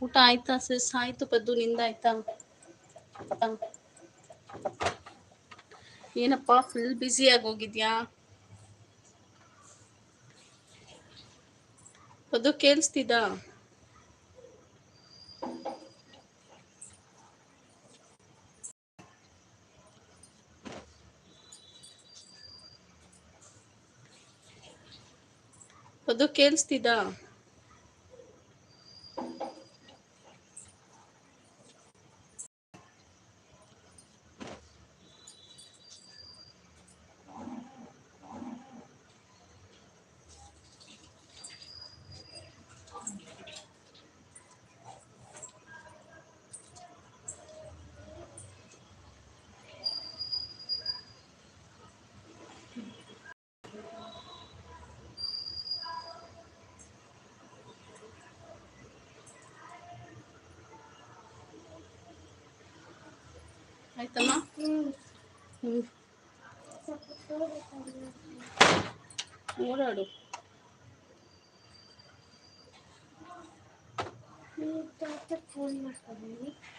ಊಟ ಆಯ್ತಾ ಸಿಸ್ ಆಯ್ತು ಪದ್ದು, ನಿಂದ ಆಯ್ತಾ? ಏನಪ್ಪ ಫುಲ್ ಬ್ಯುಸಿ ಹೋಗಿದ್ಯಾ? ಪದ್ದು ಕೇಳಿಸ್ತಿದ್ದ ಅದು ಕೇಳಿಸ್ತಿದ್ದ ಆಯ್ತಮ್ಮ? ಹ್ಮ್. ಓಡಾಡು.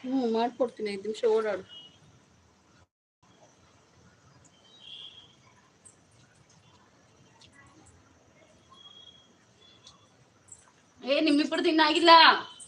ಹ್ಞೂ ಮಾಡ್ಕೊಡ್ತೀನಿ. ಐದು ನಿಮಿಷ ಓಡಾಡು. ಏ ನಿಮ್ಮಿಬ್ಬರದ್ದು ಇನ್ನಾಗಿಲ್ಲ? ಈ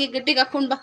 ಗಟ್ಟಿಗೆ ಹಾಕೊಂಡ್ ಬಾ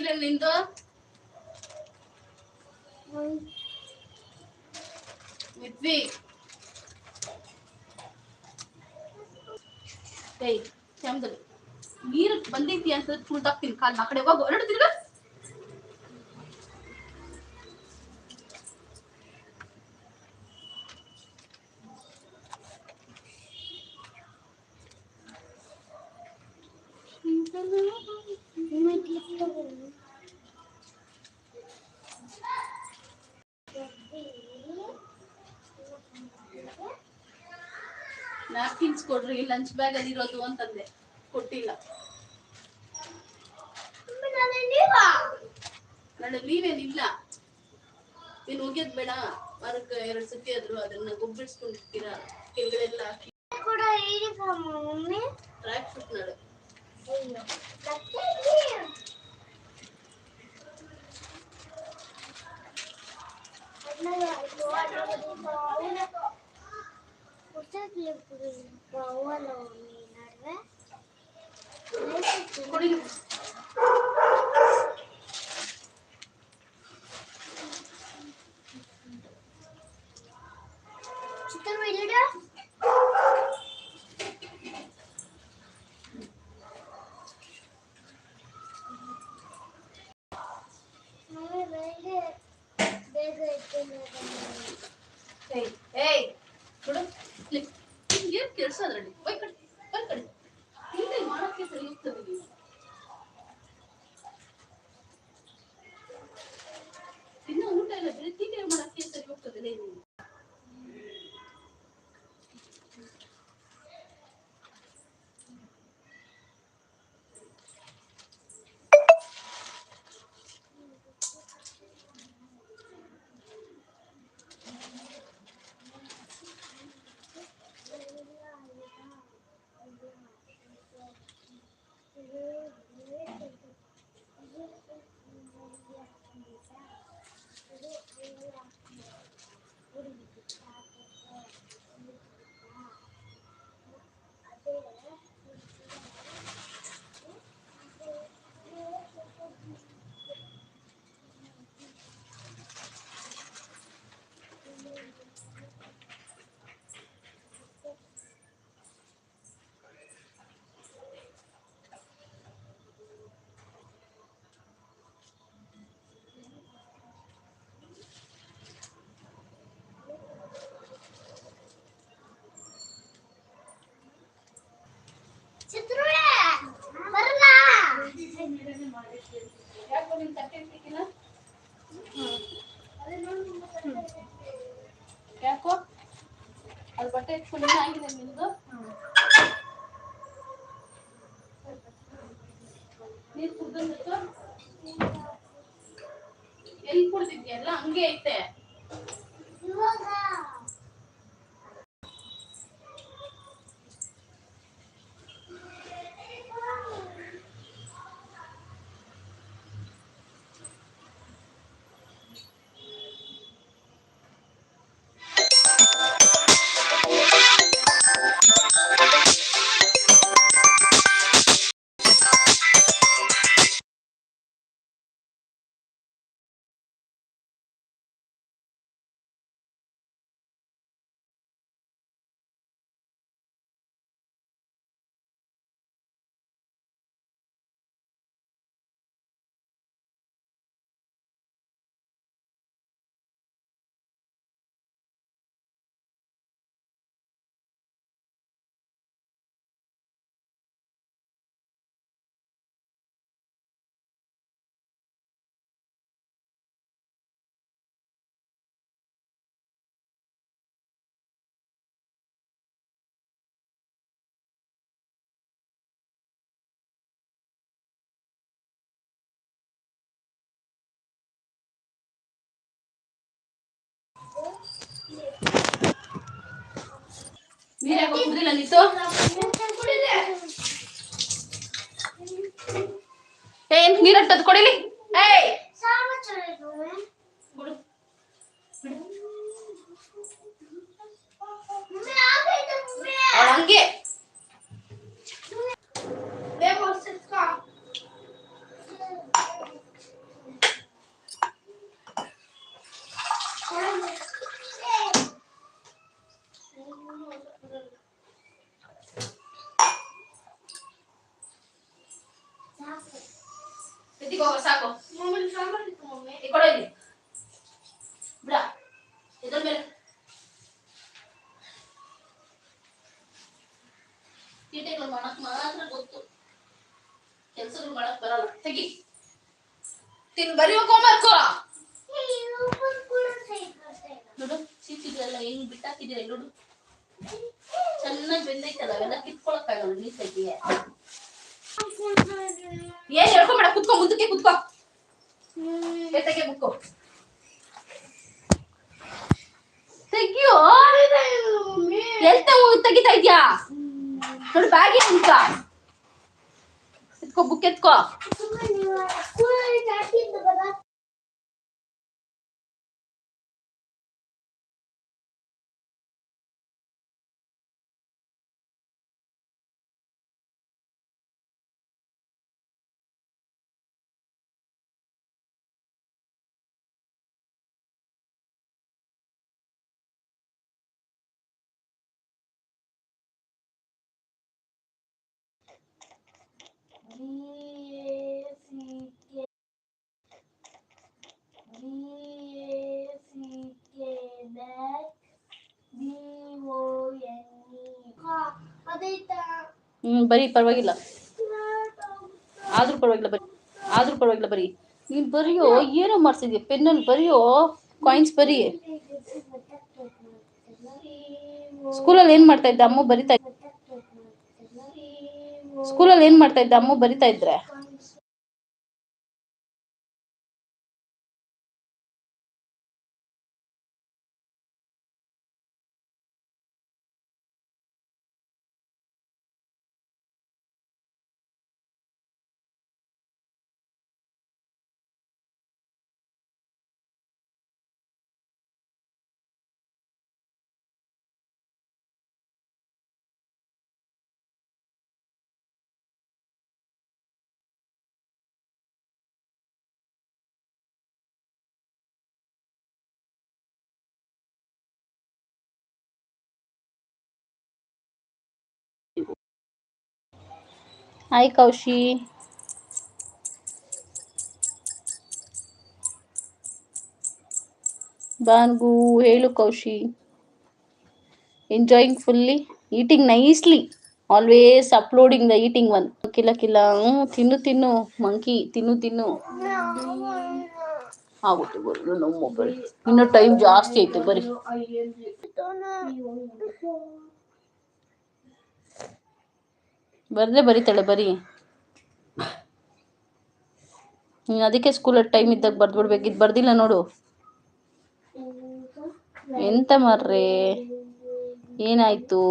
ಇನ್ನ ನಿಂದು ಮಿತ್ವಿ ಏಯ್ ಶ್ಯಾಮದಲ್ಲಿ ನೀರು ಬಂದೈತಿ ಅಂತ ತುಳ್ದಾಕ್ತೀನಿ ಕಾಲ್ ಆ ಕಡೆ ಹೋಗು. ಎರಡು ನ್ಯಾಪ್ಕಿನ್ಸ್ ಕೊಡ್ರಿ ಲಂಚ್ ಬ್ಯಾಗ್ ಅಲ್ಲಿ ಇರೋದು ಅಂತಂದೆ ಕೊಟ್ಟಿಲ್ಲ ನಾಳೆ ನೀವೇನಿಲ್ಲ ನೀನು ಹೋಗ್ಯದ್ ಬೇಡ ವಾರಕ್ಕೆ ಎರಡ್ ಸತಿ ಆದ್ರು ಅದನ್ನ ಗೊಬ್ಬರಿಸ್ಕೊಂಡಿರ್ತೀರಾ ಕೆಳಗಡೆಲ್ಲ ಹಾಕಿ ಅಯ್ಯೋ ಮತ್ತೆ ಇಲ್ಲಿ. குடிக்கணும் ಕೆಲಸ ಅದರಲ್ಲಿ. ಬೈ ಕಡೆ ಬೈ ಕಡೆ. ತಿಂಡಿ ಮಾಡಕ್ಕೆ ಸರಿ ಹೋಗ್ತದೆ ನೀವು. ಊಟ ಇಲ್ಲ, ಬೇರೆ ತಿಂಡಿ ಮಾಡಕ್ಕೆ ಸರಿ ಹೋಗ್ತದೆ ನೀವು. Yeah. ಯಾಕೋ? ಅದು ಬಟ್ಟೆ ಇಟ್ಕೊಂಡು ಆಗಿದೆ ನಿಮ್ದು? ನೀರು ಕುಡ್ದು ಎಲ್ಲಿ ಕುಡ್ದಿದ್ಯಲ್ಲ ಹಂಗೆ ಐತೆ. ನೀರ್ ಯಾಕೋ ಕುಡ್ದಿಲ್ಲ ನಿಂತು ಏನ್ ನೀರ್ ಅಟ್ಟದ್ ಕೊಡಿಲಿ? ಏಯ್ sambar igual, sabe? Vamos limpar ಹ್ಮ್ ಬರೀ ಪರವಾಗಿಲ್ಲ. ಆದ್ರೂ ಪರವಾಗಿಲ್ಲ ಬರೀ. ಆದ್ರೂ ಪರವಾಗಿಲ್ಲ ಬರೀ. ನೀನ್ ಬರೆಯೋ ಏನೋ ಮಾಡ್ಸಿದ್ಯಾ ಪೆನ್ನಲ್ಲಿ ಬರೆಯೋ ಕಾಯಿನ್ಸ್ ಬರೀ ಸ್ಕೂಲಲ್ಲಿ ಏನ್ ಮಾಡ್ತಾ ಇದ್ದ? ಅಮ್ಮ ಬರಿತಾ ಇದ್ದ? ಸ್ಕೂಲಲ್ಲಿ ಏನ್ ಮಾಡ್ತಾ ಇದ್ದೆ? ಅಮ್ಮ ಬರಿತಾ ಇದ್ರೆ. ಹಾಯ್ ಕೌಶಿ ಬಾನ್ಗು ಹೇಳು Kaushi enjoying fully eating nicely always uploading the eating one kilo kilo ಹ್ಞೂ ತಿನ್ನು ತಿನ್ನು ಮಂಕಿ ತಿನ್ನು ತಿನ್ನು ಆಗುತ್ತೆ ಬರಿ ನಮ್ಮ ಬರಿ ಇನ್ನು ಟೈಮ್ ಜಾಸ್ತಿ ಐತೆ ಬರಿ ಬರ್ದೇ ಬರೀತಾಳೆ ಬರೀ. ನೀನು ಅದಕ್ಕೆ ಸ್ಕೂಲಲ್ಲಿ ಟೈಮ್ ಇದ್ದಾಗ ಬರ್ದ್ಬಿಡ್ಬೇಕಿದ್ದು ಬರ್ದಿಲ್ಲ ನೋಡು. ಎಂತ ಮರ್ರೆ? ಏನಾಯ್ತು?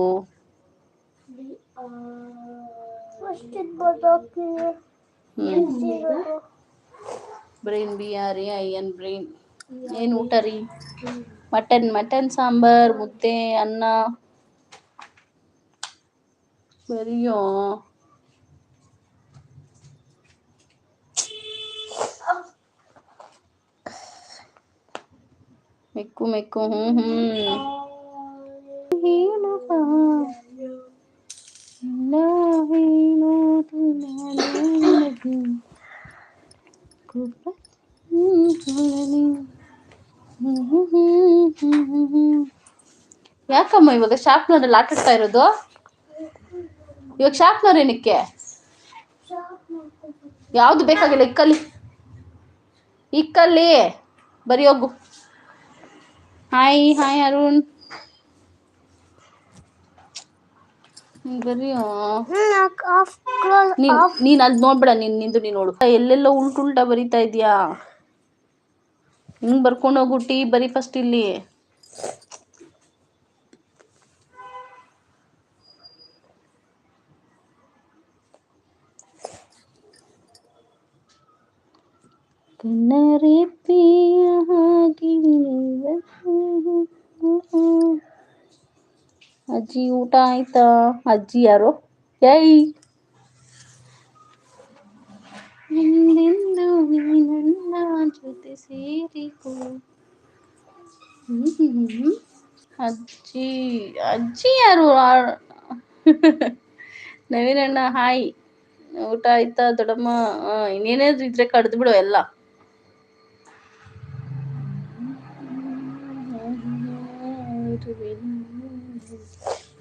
Brain B R I N brain ಏನು ಊಟ ರೀ? ಮಟನ್ ಮಟನ್ ಸಾಂಬಾರ್, ಮುದ್ದೆ, ಅನ್ನ ಬರಿಯೋ ಮೆಕ್ಕು ಮೆಕ್ಕು ಹ್ಞೂ ಹ್ಞೂ ಹೇಳುವ ಎಲ್ಲ ಹೇಳೋದು ನಾನು ನಿನಗೆ. ಕೃಪೆ ನೀಡಲಿ. ಹ್ಮ್ ಹ್ಮ್ ಹ್ಮ್ ಹ್ಮ್ ಹ್ಮ್ ಹ್ಮ್. ಯಾಕಮ್ಮ ಇವಾಗ ಶಾರ್ಪ್ನರಲ್ಲಿ ಆಟ ಆಡ್ತಾ ಇರೋದು ಇವಾಗ ಶಾರ್ಪ್ನರ್ ಏನಕ್ಕೆ ಯಾವ್ದು ಬೇಕಾಗಿಲ್ಲ ಇಕ್ಕಲ್ಲಿ. ಇಕ್ಕಲ್ಲಿ. ಬರಿ ಹೋಗು. Hi hi Arun. ನೀನ್ ನೀನ್ ಅದ್ ನೋಡ್ಬೇಡ ನೀನ್ ನಿಂದು ನೀನ್ ನೋಡು. ಎಲ್ಲೆಲ್ಲೋ ಉಲ್ಟು ಉಲ್ಟಾ ಬರಿತಾ ಇದೀಯಾ? ಹಿಂಗ್ ಬರ್ಕೊಂಡು ಹೋಗು ಟೀ ಬರಿ ಫಸ್ಟ್ ಇಲ್ಲಿ. ಕಣ್ಣರೆಪ್ಪೆಯ. ಅಜ್ಜಿ, ಊಟ ಆಯ್ತಾ? ಅಜ್ಜಿ ಯಾರು? ಏಯ್! ಹಿಂದೆಂದು ನೀ ನನ್ನ ಜೊತೆ ಸೇರಿಕೋ. ಅಜ್ಜಿ ಅಜ್ಜಿ ಯಾರು? ನವೀನಣ್ಣ, ಹಾಯ್. ಊಟ ಆಯ್ತಾ ದೊಡ್ಡಮ್ಮ? ಇನ್ನೇನಾದ್ರು ಇದ್ರೆ ಕಡ್ದು ಬಿಡು ಎಲ್ಲ.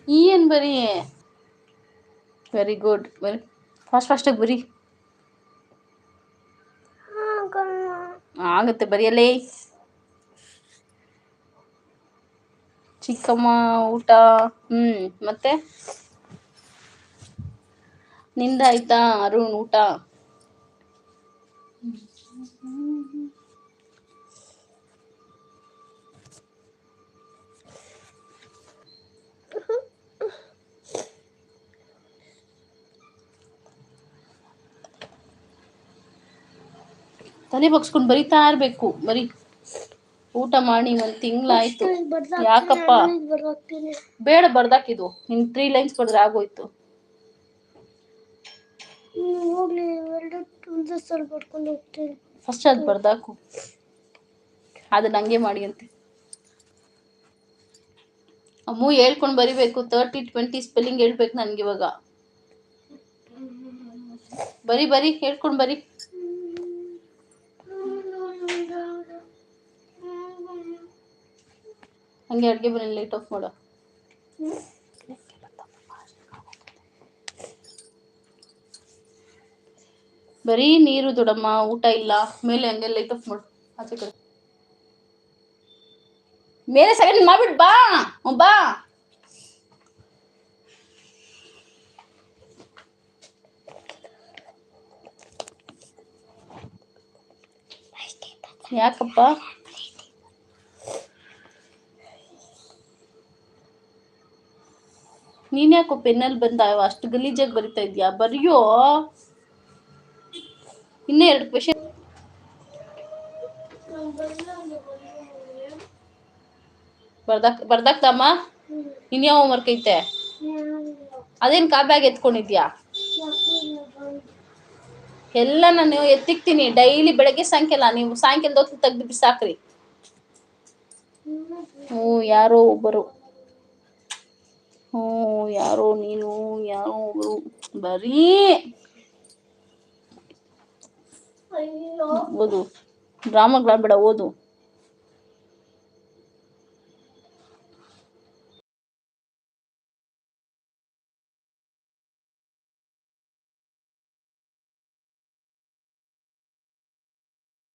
ಏನ್ ಬರೀ? ವೆರಿ ಗುಡ್ ವೆರಿ ಫಾಸ್ಟ್ ಫಾಸ್ಟಾಗಿ ಬರಿ. ಆಗುತ್ತೆ ಬರೆಯಲೇ ಚಿಕ್ಕಮ್ಮ, ಊಟ, ಹ್ಮ್, ಮತ್ತೆ? ನಿಂದ ಆಯ್ತಾ ಅರುಣ್ ಊಟ? ತಲೆ ಬಗ್ಸ್ಕೊಂಡು ಬರಿತಾ ಇರ್ಬೇಕು. ಬರಿ ಊಟ ಮಾಡಿ ಒಂದ್ ತಿಂಗ್ಳಾಯ್ತು. ಯಾಕಪ್ಪ? ಬೇಡ ಬರ್ದಾಕಿದು ನಿನ್ ತ್ರೀ ಲೈನ್ಸ್ ಬರ್ದ್ರೆ ಆಗೋಯ್ತು. ಫಸ್ಟ್ ಅದು ಬರ್ದಾಕು. ಅದನ್ನ ಹಂಗೆ ಮಾಡಿ ಅಂತೆ. ಅಮ್ಮು ಹೇಳ್ಕೊಂಡು ಬರಿಬೇಕು. ತರ್ಟಿ ಟ್ವೆಂಟಿ ಸ್ಪೆಲ್ಲಿಂಗ್ ಹೇಳ್ಬೇಕು ನನ್ಗೆ ಇವಾಗ. ಬರಿ ಬರಿ ಹೇಳ್ಕೊಂಡು ಬರಿ. ಹಂಗೆ ಅಡ್ಗೆ ಮನೆ ಲೈಟ್ ಆಫ್ ಮಾಡು. ಬರೀ ನೀರು ದೊಡ್ಡಮ್ಮ ಊಟ ಇಲ್ಲ. ಮೇಲೆ ಹಂಗೆ ಲೈಟ್ ಆಫ್ ಮಾಡು. ಆಚೆ ಕಡೆ. ಮೇಲೆ ಸೆಕೆಂಡ್ ಮಾಡ್ಬಿಟ್ ಬಾ. ಹ್ಮ್, ಬಾ. ಯಾಕಪ್ಪ? ನೀನ್ ಯಾಕೋ ಪೆನ್ನಲ್ಲಿ ಬಂದ? ಅಷ್ಟು ಗಲೀಜಾಗಿ ಬರಿತಾ ಇದ್ಯಾ? ಬರೆಯೋ? ಇನ್ನೇ ಎರಡು ಕ್ವೆಶನ್ ಬರ್ದಾಕ್ ಬರ್ದಾಕ್ತಮ್ಮ ಇನ್ಯಾವ ಹೋಮ್ವರ್ಕ್ ಐತೆ? ಅದೇನ್ ಕಾಬ್ಯಾಗ ಎತ್ಕೊಂಡಿದ್ಯಾ? ಎಲ್ಲ ನಾನು ಎತ್ತಿಕ್ತೀನಿ. ಡೈಲಿ ಬೆಳಗ್ಗೆ ಸಾಯಂಕಾಲ. ನೀವು ಸಾಯಂಕಾಲದ ಹೊತ್ತು ತೆಗ್ದು ಬಿಸಾಕ್ರಿ. ಹ್ಞೂ ಯಾರೋ ಒಬ್ಬರು. ಹ್ಞೂ ಯಾರೋ ನೀನು ಯಾರೋ ಒಬ್ರು. ಬರೀ ಓದು. ಡ್ರಾಮಾಗಳಾಡ್ಬೇಡ ಓದು.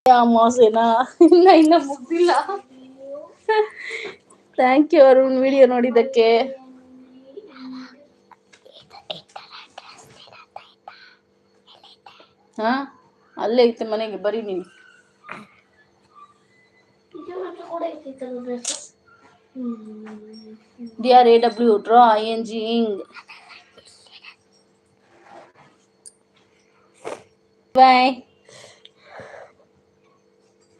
ಅಮಾಸೆನಾ ಇನ್ನ ಇನ್ನ ಮುಗ್ದಿಲ್ಲ. ಥ್ಯಾಂಕ್ ಯು ಅರುಣ್ ವಿಡಿಯೋ ನೋಡಿದ್ದಕ್ಕೆ. ಅಲ್ಲೇ ಐತೆ ಮನೆಗೆ ಬರೀ ನೀನು D R A W draw I N G ಇಂಗ್ ಬಾಯ್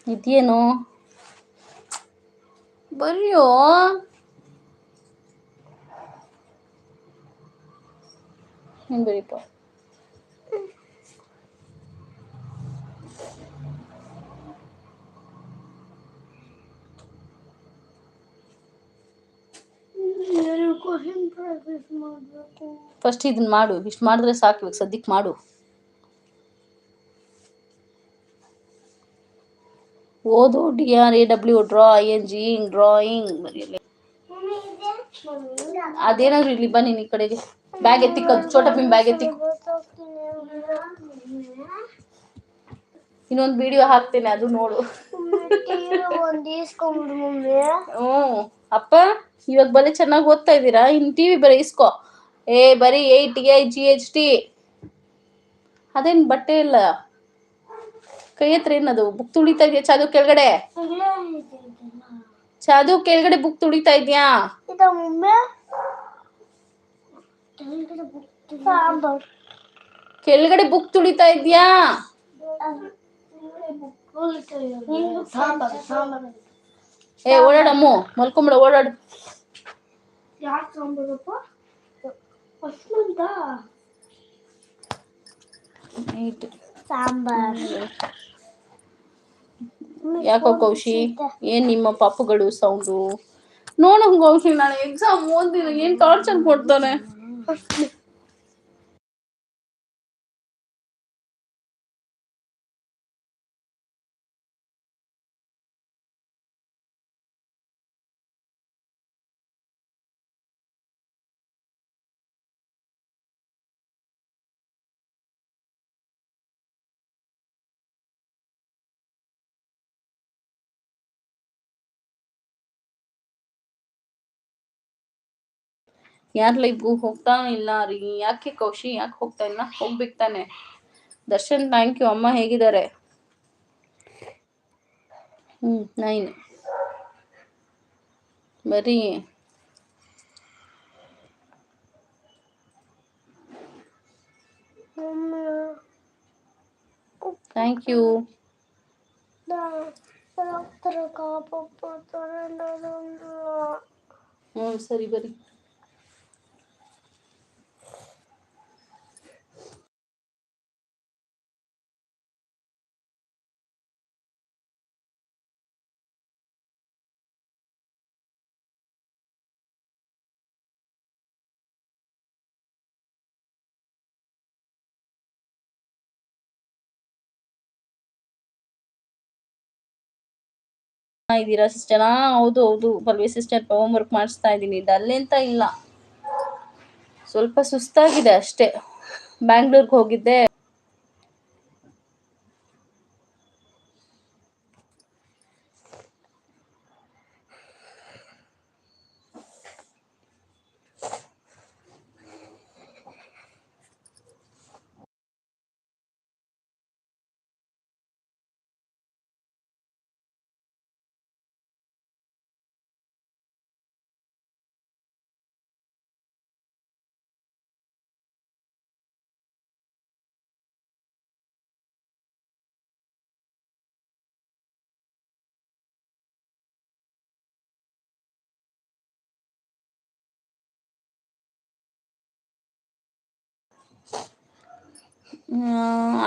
ಇದೇನು ಬರ್ರಿಯೋ ಏನ್ ಬರೀಪ ಫಸ್ಟ್ ಇದನ್ನ ಮಾಡು ಇಷ್ಟು ಮಾಡಿದ್ರೆ ಸಾಕು ಇವಾಗ ಸದ್ಯಕ್ಕೆ ಮಾಡು. ಓದು D R A W draw I N G drawing ಅದೇನಾದ್ರು ಇಲ್ಲಿ ಬನ್ನಿ ಈ ಕಡೆಗೆ. ಬ್ಯಾಗ್ ಎತ್ತಿಕ್ಕದು ಚೋಟ ಭೀಮ್ ಬ್ಯಾಗ್ ಎತ್ತಿಕ್ಕು. ಇನ್ನೊಂದು ವಿಡಿಯೋ ಹಾಕ್ತೇನೆ ಅದು ನೋಡು. ಹ್ಞೂ ಅಪ್ಪ. ಇವಾಗ ಬರೀ ಚೆನ್ನಾಗಿ ಓದ್ತಾ ಇದ್ದೀರಾ? ಇನ್ ಟಿ ವಿ ಬರೀ ಇಸ್ಕೋ. ಏ ಬರೀ eight A G H T ಅದೇನು ಬಟ್ಟೆ ಇಲ್ಲ? ಕೈ ಹತ್ರ ಏನದು? ಬುಕ್ ತುಳಿತಾ ಇದೆಯಾ ಚಾದು ಕೆಳಗಡೆ. ಚಾದು ಕೆಳಗಡೆ ಬುಕ್ ತುಳಿತಾ ಇದೆಯಾ? ಕೆಳಗಡೆ ಬುಕ್ ಸಾಂಬಾರ್ ಕೆಳಗಡೆ ಬುಕ್ ತುಳಿತಾ ಇದೆಯಾ? ಸಾಂಬಾರ್ ಸಾಂಬಾರ್. ಏ ಓಡಾಡಮ್ಮು ಮಲ್ಕೊಂಬಿಡ ಓಡಾಡು. ಯಾರು ಹೊಸ್ಮಂತ. ಸಾಂಬಾರ್. ಯಾಕೋ ಕೌಶಿ? ಏನ್ ನಿಮ್ಮ ಪಾಪುಗಳು ಸೌಂಡು ನೋಡು ಕೌಶಿ ನಾನು ಎಕ್ಸಾಮ್ ಓದಿನ ಏನ್ ಟಾರ್ಚರ್ ಕೊಡ್ತಾನೆ? ಯಾರ್ ಲೈಫ್ಗೂ ಹೋಗ್ತಾ ಇಲ್ಲ ರೀ ಯಾಕೆ ಕೌಶಿ ಯಾಕೆ ಹೋಗ್ತಾ ಇಲ್ಲ ಹೋಗ್ಬೇಕು ತಾನೆ ದರ್ಶನ್ ಥ್ಯಾಂಕ್ ಯು ಅಮ್ಮ ಹೇಗಿದ್ದಾರೆ ಹ್ಮ್ ನೈನ್ ಬರೀ ಥ್ಯಾಂಕ್ ಯು ಹ್ಞೂ ಸರಿ ಬರಿ ಇದ್ದೀರಾ ಸಿಸ್ಟರ್ ಹೌದು ಹೌದು. ಪಲ್ವಿ ಸಿಸ್ಟರ್ ಹೋಮ್ ವರ್ಕ್ ಮಾಡಿಸ್ತಾ ಇದ್ದೀನಿ. ಡಲ್ ಅಂತ ಇಲ್ಲ. ಸ್ವಲ್ಪ ಸುಸ್ತಾಗಿದೆ ಅಷ್ಟೇ. ಬ್ಯಾಂಗ್ಳೂರ್ಗೆ ಹೋಗಿದ್ದೆ.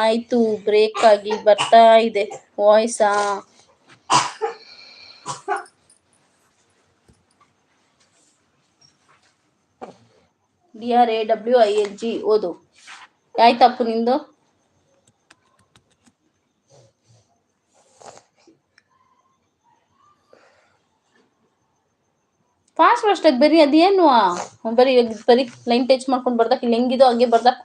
ಆಯ್ತು ಬ್ರೇಕ್ ಆಗಿ ಬರ್ತಾ ಇದೆ ವಾಯ್ಸಾ D R A W I L G ಓದು. ಆಯ್ತಪ್ಪ ನಿಂದು? ಫಾಸ್ಟ್ ಫಾಸ್ಟ್ ಆಗಿ ಬರೀ ಅದೇನು ಬರೀ ಬರೀ ಲೈನ್ ಟಚ್ ಮಾಡ್ಕೊಂಡು ಬರ್ದಕ್ಕೆ ಇಲ್ಲಿ ಹೆಂಗಿದೋ ಹಂಗೆ ಬರ್ದಕ್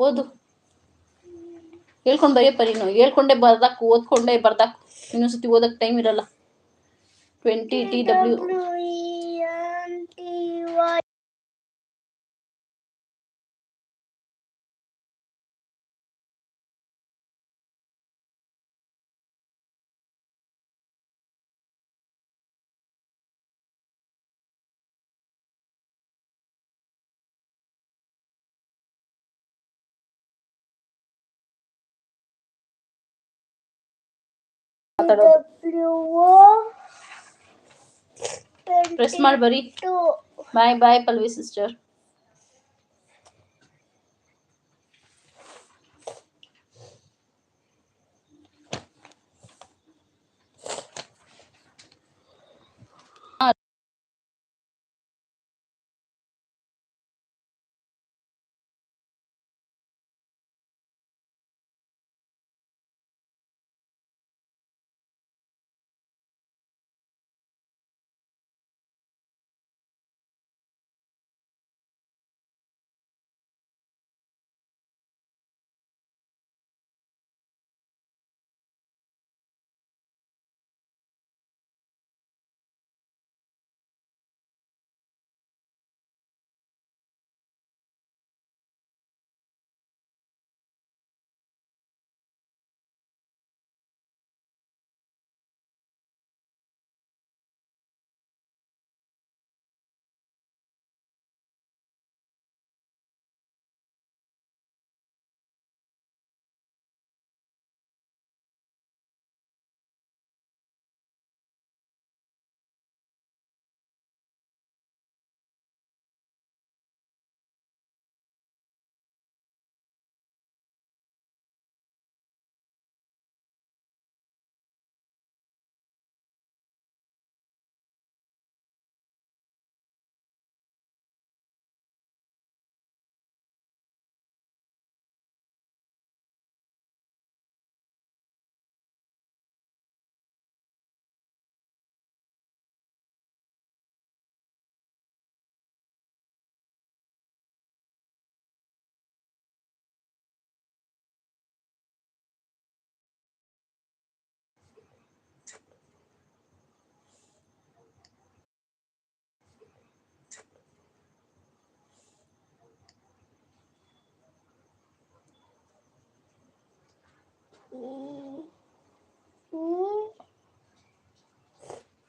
ಓದು. ಹೇಳ್ಕೊಂಡು ಬರೆಯಪ್ಪ ನೀನು. ಹೇಳ್ಕೊಂಡೆ ಬರ್ದಾಕು ಓದ್ಕೊಂಡೆ ಬರ್ದಾಕು ಇನ್ನೊಂದ್ಸತಿ ಓದಕ್ಕೆ ಟೈಮ್ ಇರಲ್ಲ. ಟ್ವೆಂಟಿ ಟಿ ಡಬ್ಲ್ಯೂ ಮಾತಾಡೋದು ಡಬ್ಲ್ಯೂ ಪ್ರೆಸ್ ಮಾಡಿ ಬರಿ to bye bye Pallavi sister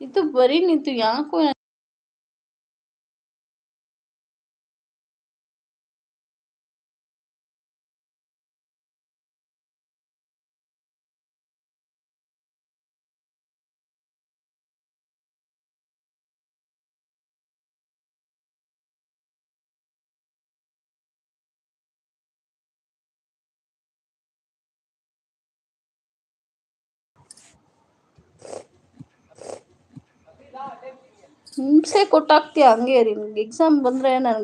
ಇದು ಬರೀ ನಿಂತು ಯಾಕೋ ಹಿಂಸೆ ಕೊಟ್ಟಾಕ್ತೀಯ ಹಂಗೆ ನಿನ್ಗೆ ಎಕ್ಸಾಮ್ ಬಂದ್ರೆ ನನಗೆ